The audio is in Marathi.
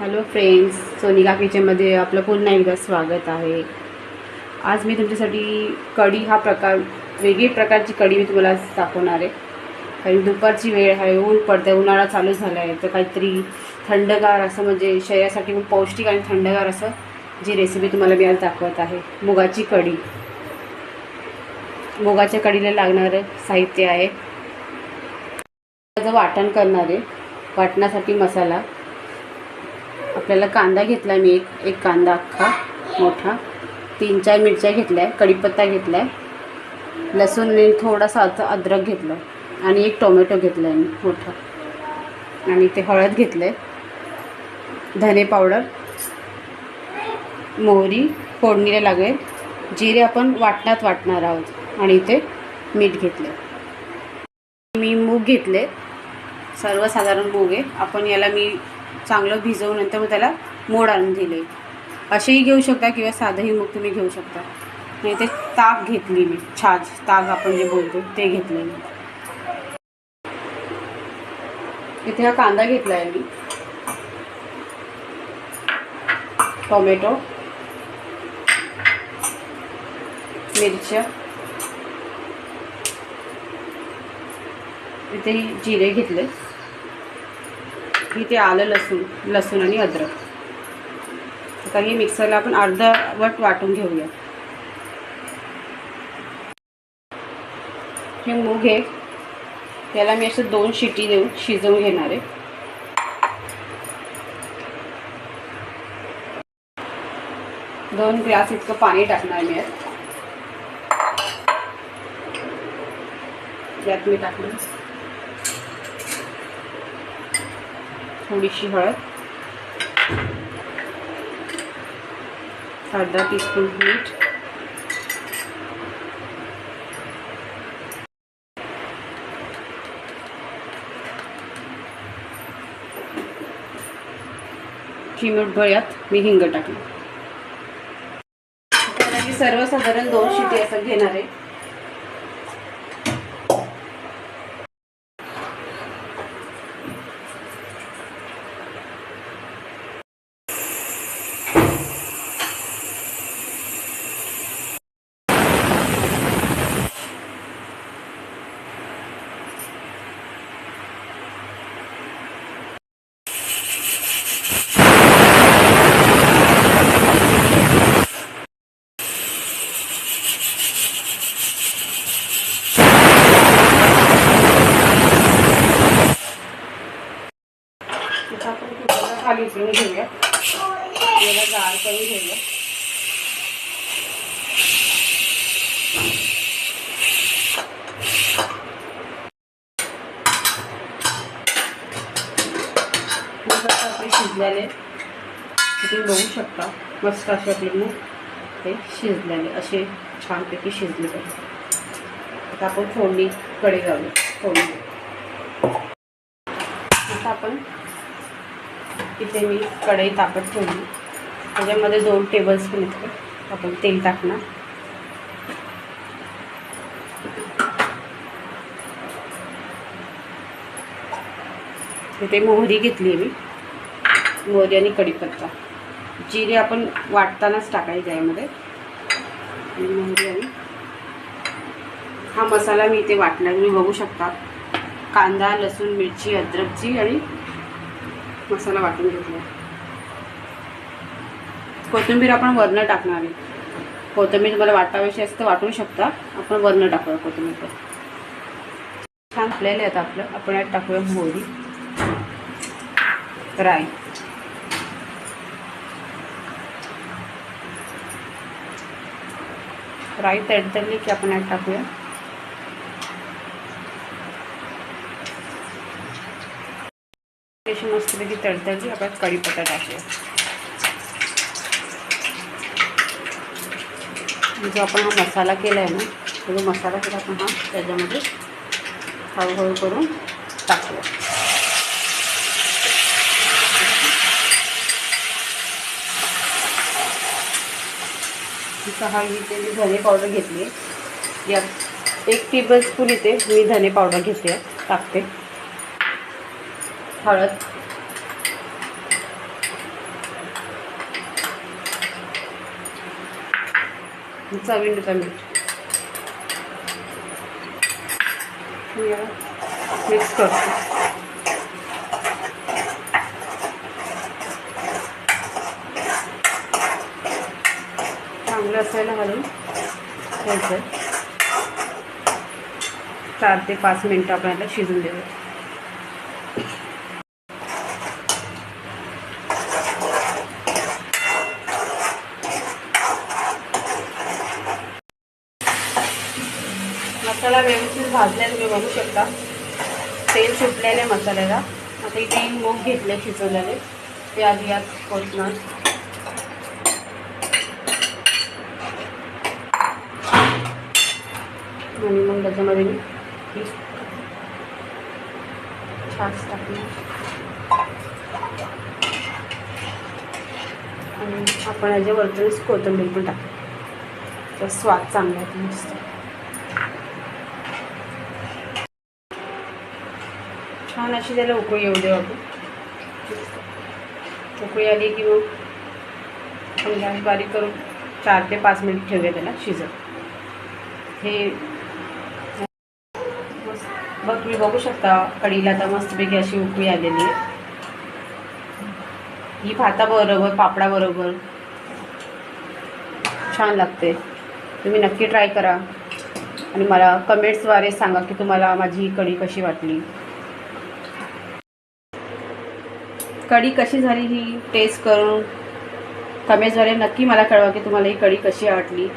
हॅलो फ्रेंड्स सोनिका किचनमध्ये आपलं पुन्हा एकदा स्वागत आहे. आज मी तुमच्यासाठी कढी हा प्रकार वेगळी प्रकारची कढी मी तुम्हाला दाखवणार आहे. कारण दुपारची वेळ आहे ऊन पडतं आहे उन्हाळा चालू झाला आहे तर काहीतरी थंडगार असं म्हणजे शरीरासाठी पण पौष्टिक आणि थंडगार असं जी रेसिपी तुम्हाला मी आज दाखवत आहे मुगाची कढी. मुगाच्या कढीला लागणारं साहित्य आहे. त्याचं वाटण करणार आहे. वाटणासाठी मसाला. आपल्याला कांदा घेतला मी एक एक कांदा अख्खा मोठा. तीन चार मिरच्या घेतल्या आहे कढीपत्ता घेतला आहे लसूण आणि थोडासा आता अद्रक घेतलं आहे आणि एक टोमॅटो घेतला आहे मी मोठा. आणि ते हळद घेतलं आहे धने पावडर मोहरी फोडणीला लागेल. जिरे आपण वाटण्यात वाटणार आहोत आणि ते मीठ घेतले मी मूग घेतले सर्वसाधारण मूग आहे. आपण याला मी चांगलं भिजवून नंतर मग त्याला मोड आणून दिले. असेही घेऊ शकता किंवा साधंही मग तुम्ही घेऊ शकता. आणि ते ताक घेतली मी छाछ ताक आपण जे बोलतो ते घेतले मी. इथे हा कांदा घेतला आहे मी. टोमॅटो. मिरच्या. इथे जिरे घेतले. इथे आलं लसूण लसूण आणि अद्रक. आता हे मिक्सरला आपण अर्धवट वाटून घेऊया. हे मूग आहे त्याला मी असं दोन शिटी देऊन शिजवून घेणार आहे. दोन ग्लास इतकं पाणी टाकणार मी यात. मी टाकणार थोडीशी हळद. अर्धा टीस्पून मीठ. चिमूटभर भळ्यात मी हिंग टाकली. सर्वसाधारण दोन शिटी असं घेणार आहे आता आपण खाली उतरून घेऊया. याला गार करून घेऊया. मग आपले शिजलेले तुम्ही बघू शकता मस्त असे आपले मूग हे शिजलेले असे छानपैकी शिजले पाहिजे आता आपण फोडणीकडे जाऊया. फोडणी. आता आपण इथे मी कढई तापत ठेवली. त्याच्यामध्ये दोन टेबलस्पून इथे आपण तेल टाकणार. इथे मोहरी घेतली आहे मी. मोहरी आणि कढीपत्ता. जिरे आपण वाटतानाच टाकायचं यामध्ये. आणि मोहरी आणि हा मसाला मी इथे वाटला तुम्ही बघू शकता. कांदा लसूण मिरची अद्रकची आणि मसाला वाटून घेतला. कोथिंबीर आपण वरनं टाकणार आहे. कोथिंबीर तुम्हाला वाटावीशी असतं वाटू शकता. आपण वरनं टाकूया कोथिंबीर. छान आपल्याला आता आपलं. आपण यात टाकूया मोहरी. राई. राई तडतडली की आपण यात टाकूया. अशी मस्तपैकी तडतडली आपण कढीपत्ता टाकूया जो आपण हा मसाला केला आहे ना तो जो मसाला केला आपण हा त्याच्यामध्ये हळूहळू करून टाकूया. सहा इथे मी धने पावडर घेतली यात एक टेबल स्पून इथे मी धने पावडर घेते टाकते. हळद. चवीनुसार मीठ मिक्स करतो. चांगलं असायला घालून घ्यायचं चार ते पाच मिनटं आपल्याला शिजून देऊ. मसाला व्यवस्थित भाजल्या तुम्ही बघू शकता. तेल सुटलेले मसाल्याला. आता इथे मूग घेतले शिजवलेले. ते आधी यात पोचणार आणि मग त्याच्यामध्ये मी छास टाकली आणि आपण याच्यावरतूनच कोथिंबीर पण टाकू तर स्वाद चांगला आहे मस्त. छान अशी त्याला उकळी येऊ देऊ आपण उकळी आली की मग आपण गॅस बारीक करून चार ते पाच मिनिट ठेवूया त्याला शिजत. हे बघ तुम्ही बघू शकता कढीला आता मस्तपैकी अशी उकळी आलेली आहे. ही भाताबरोबर पापडाबरोबर छान लागते. तुम्ही नक्की ट्राय करा. आणि मला कमेंट्सद्वारे सांगा की तुम्हाला माझी कडी कढी कशी वाटली. कढी कशी झाली ही टेस्ट करून? कमेंट्सद्वारे नक्की मला कळवा की तुम्हाला ही कढी कशी वाटली.